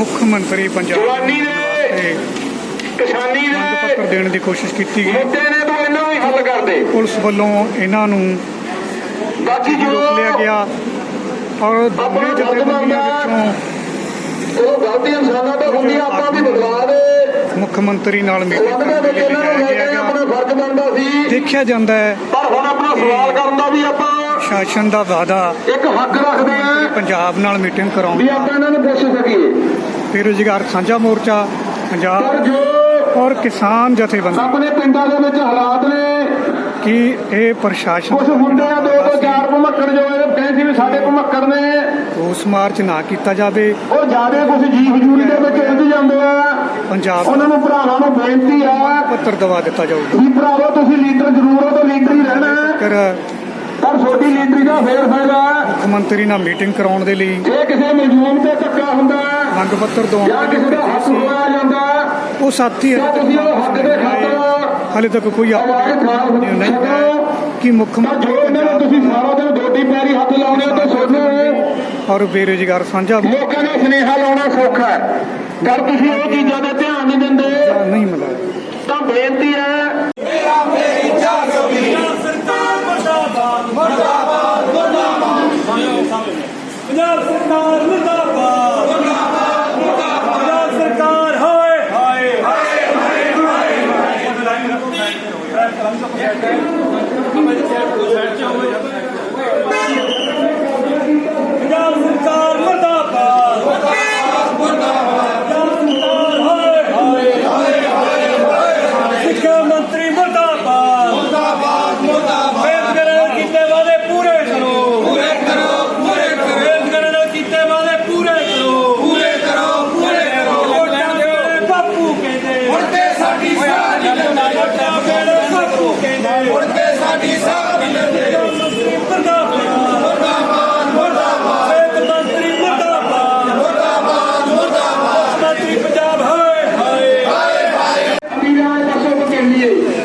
ਮੁੱਖ ਮੰਤਰੀ ਪੰਜਾਬ ਜਵਾਨੀ ਦੇ ਕਿਸਾਨੀ ਮੰਗ ਪੱਤਰ ਦੇ ਦੇਣ ਦੀ ਕੋਸ਼ਿਸ਼ ਕੀਤੀ ਗਈ। ਮੁੱਦੇ ਨੇ ਤੂੰ ਇਹਨਾਂ ਨੂੰ ਹੱਲ ਕਰ ਦੇ। ਪੁਲਿਸ ਵੱਲੋਂ ਇਹਨਾਂ ਨੂੰ ਬਾਕੀ ਜੋ ਲਿਆ ਗਿਆ। ਔਰ ਦੋਵੇਂ ਜਥੇਬੰਦੀਆਂ ਵਿੱਚੋਂ ਉਹ ਗਲਤੀ ਇਨਸਾਨਾਂ ਤੋਂ ਹੁੰਦੀ ਆ, ਆਪਾਂ ਵੀ ਬਦਲਾ ਦੇ। ਮੁੱਖ ਮੰਤਰੀ ਨਾਲ ਮੀਟਿੰਗ ਲੰਘਦੇ ਕਰਨ ਦੇ ਵਿੱਚ ਲਈ ਇਹਨਾਂ ਨੂੰ ਲਿਜਾਇਆ ਲੈ ਕੇ ਗਿਆ। ਆਪਣਾ ਫਰਜ਼ ਬਣਦਾ ਸੀ। ਦੇਖਿਆ ਜਾਂਦਾ ਹੈ। ਪਰ ਹੁਣ ਆਪਣਾ ਸਵਾਲ ਕਰਨ ਦਾ ਵੀ ਆਪਾਂ ਸ਼ਾਸਨ ਦਾ ਵਾਅਦਾ ਇੱਕ ਹੱਕ ਰੱਖਦੇ ਆ। ਪੰਜਾਬ ਨਾਲ ਮੀਟਿੰਗ ਕਰਾਉਣ ਵੀ ਦਾ ਆਪਾਂ ਇਹਨਾਂ ਨੂੰ ਪੁੱਛ ਸਕੀਏ। ਬੇਰੁਜ਼ਗਾਰ ਸਾਂਝਾ ਮੋਰਚਾ ਪੰਜਾਬ ਔਰ ਕਿਸਾਨ ਜਥੇਬੰਦੀ। ਆਪਣੇ ਪਿੰਡਾਂ ਦੇ ਵਿੱਚ ਹਾਲਾਤ ਨੇ ਕੀ ਇਹ ਪ੍ਰਸ਼ਾਸਨ ਕੁਝ ਹੁੰਦੇ ਆ ਦੋ ਤੋਂ ਚਾਰ ਭਮੱਕੜ ਜੋ ਇਹ ਕਹਿੰਦੇ ਵੀ ਸਾਡੇ ਭਮੱਕੜ ਨੇ। ਉਸ ਮਾਰਚ ਨਾ ਕੀਤਾ ਜਾਵੇ। ਉਹ ਜਿਆਦੇ ਕੁਝ ਜੀ ਹਜੂਰੀ ਦੇ ਵਿੱਚ ਉਲਝ ਜਾਂਦੇ ਆ। ਪੰਜਾਬ ਉਹਨਾਂ ਨੂੰ ਭਰਾਵਾਂ ਨੂੰ ਬੇਨਤੀ ਆ ਪੱਤਰ ਦਵਾ ਦਿੱਤਾ ਜਾਊਗਾ। ਵੀ ਭਰਾਵੋ ਤੁਸੀਂ ਲੀਡਰ ਜ਼ਰੂਰ ਹੋ ਤਾਂ ਲੀਡਰ ਹੀ ਰਹਿਣਾ। ਹੈ। ਪਰ ਛੋਟੀ ਲੀਡਰੀ ਦਾ ਫੇਰ ਫਾਇਦਾ ਹੈ। ਮੁੱਖ ਮੰਤਰੀ ਨਾਲ ਮੀਟਿੰਗ ਕਰਾਉਣ ਦੇ ਲਈ ਜੇ ਕਿਸੇ ਮਜ਼ਲੂਮ ਤੇ ਧੱਕਾ ਹੁੰਦਾ ਹੈ, ਮੰਗ ਪੱਤਰ ਜਾਂ ਦਵਾਉਣ ਕਿਸੇ ਦਾ ਹੱਕ ਹੋਇਆ ਜਾਂਦਾ ਹੈ, ਉਹ ਸਾਥੀ ਤਾਂ ਤੁਸੀਂ ਉਹ ਹੱਕ ਦੇ ਖਾਤਰ ਹਾਲੇ ਤੱਕ ਕੋਈ ਨਹੀਂ ਨਹੀਂ ਹੈ। ਕਿ ਮੁੱਖ ਜੋ ਮੰਤਰੀ ਨੂੰ ਤੁਸੀਂ ਸਾਰਾ ਦਿਨ ਦੋਟੀ ਪੈਰੀ ਹੱਥ ਲਾਉਣੇ ਹੋ ਤਾਂ ਸੋਚੋ। ਔਰ ਬੇਰੁਜ਼ਗਾਰ ਸਾਂਝਾ ਲੋਕਾਂ ਦਾ ਸੁਨੇਹਾ ਲਾਉਣਾ ਸੌਖਾ ਹੈ। ਪਰ ਤੁਸੀਂ ਉਹ ਚੀਜ਼ਾਂ ਦਾ ਧਿਆਨ ਨਹੀਂ ਦਿੰਦੇ। ਨਹੀਂ ਮਿਲਿਆ ਤਾਂ ਬੇਨਤੀ ਹੈ जिंदा सरकार मुर्दाबाद ਦੇ ਪਾਸੋਂ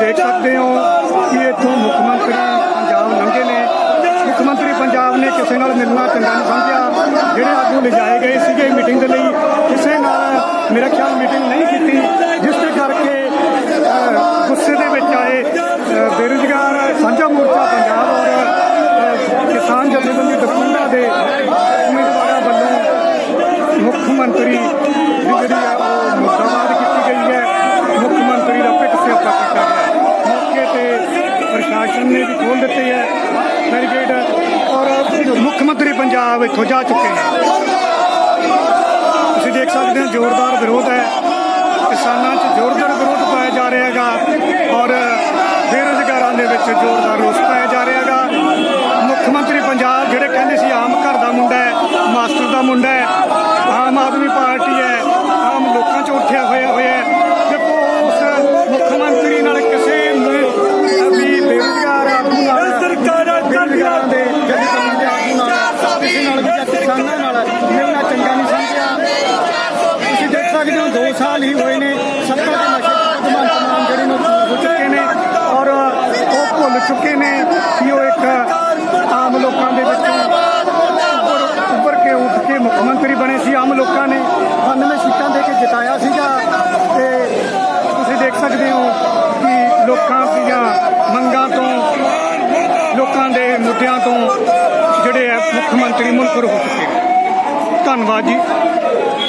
ਦੇਖ ਸਕਦੇ ਹੋ ਕਿ ਇੱਥੋਂ ਮੁੱਖ ਮੰਤਰੀ ਪੰਜਾਬ ਲੰਘੇ ਨੇ। ਮੁੱਖ ਮੰਤਰੀ ਪੰਜਾਬ ਨੇ ਕਿਸੇ ਨਾਲ ਮਿਲਣਾ ਚੰਗਾ ਨਹੀਂ ਸਮਝਿਆ। ਜਿਹੜੇ ਆਗੂ ਲਿਜਾਏ ਗਏ ਸੀਗੇ ਮੀਟਿੰਗ ਦੇ ਲਈ, ਕਿਸੇ ਨਾਲ ਮੇਰਾ ਖਿਆਲ ਮੀਟਿੰਗ ਨਹੀਂ ਕੀਤੀ, ਜਿਸ ਦੇ ਕਰਕੇ ਗੁੱਸੇ ਦੇ ਵਿੱਚ ਆਏ ਬੇਰੁਜ਼ਗਾਰ ਸਾਂਝਾ ਮੋਰਚਾ ਪੰਜਾਬ ਔਰ ਅਹ, ਕਿਸਾਨ ਜਥੇਬੰਦੀ ਦਕੂੰਡਾ ਦੇ ਉਮੀਦਵਾਰਾਂ ਵੱਲੋਂ ਮੁੱਖ ਮੰਤਰੀ ਦੀ ਜਿਹੜੀ ਆ ਉਹ ਮੁਰਦਾਬਾਦ ਕੀਤੀ ਗਈ ਹੈ ਮੁੱਖ ਮੰਤਰੀ ਦਾ ਪਿੱਟ ਸਿਆਪਾ ਕੀਤਾ ਗਿਆ ਮੌਕੇ ਤੇ ਪ੍ਰਸ਼ਾਸਨ ਨੇ ਵੀ ਖੋਲ ਦਿੱਤੀ ਹੈ ਬੈਰੀਕੇਡ ਔਰ ਮੁੱਖ ਮੰਤਰੀ ਪੰਜਾਬ ਇੱਥੋਂ ਜਾ ਚੁੱਕੇ ਨੇ ਤੁਸੀਂ ਦੇਖ ਸਕਦੇ ਹੋ ਜ਼ੋਰਦਾਰ ਵਿਰੋਧ ਹੈ। ਕਿਸਾਨਾਂ 'ਚ ਜ਼ੋਰਦਾਰ ਵਿਰੋਧ ਪਾਇਆ ਜਾ ਰਿਹਾ ਹੈਗਾ। ਔਰ ਬੇਰੁਜ਼ਗਾਰਾਂ ਦੇ ਵਿੱਚ ਜ਼ੋਰਦਾਰ ਲੋਕਾਂ ਦੀਆਂ ਮੰਗਾਂ ਤੋਂ, ਲੋਕਾਂ ਦੇ ਮੁੱਦਿਆਂ ਤੋਂ ਜਿਹੜੇ ਹੈ ਮੁੱਖ ਮੰਤਰੀ ਮੁਨਕਰ ਹੋ ਚੁੱਕੇ ਧੰਨਵਾਦ ਜੀ।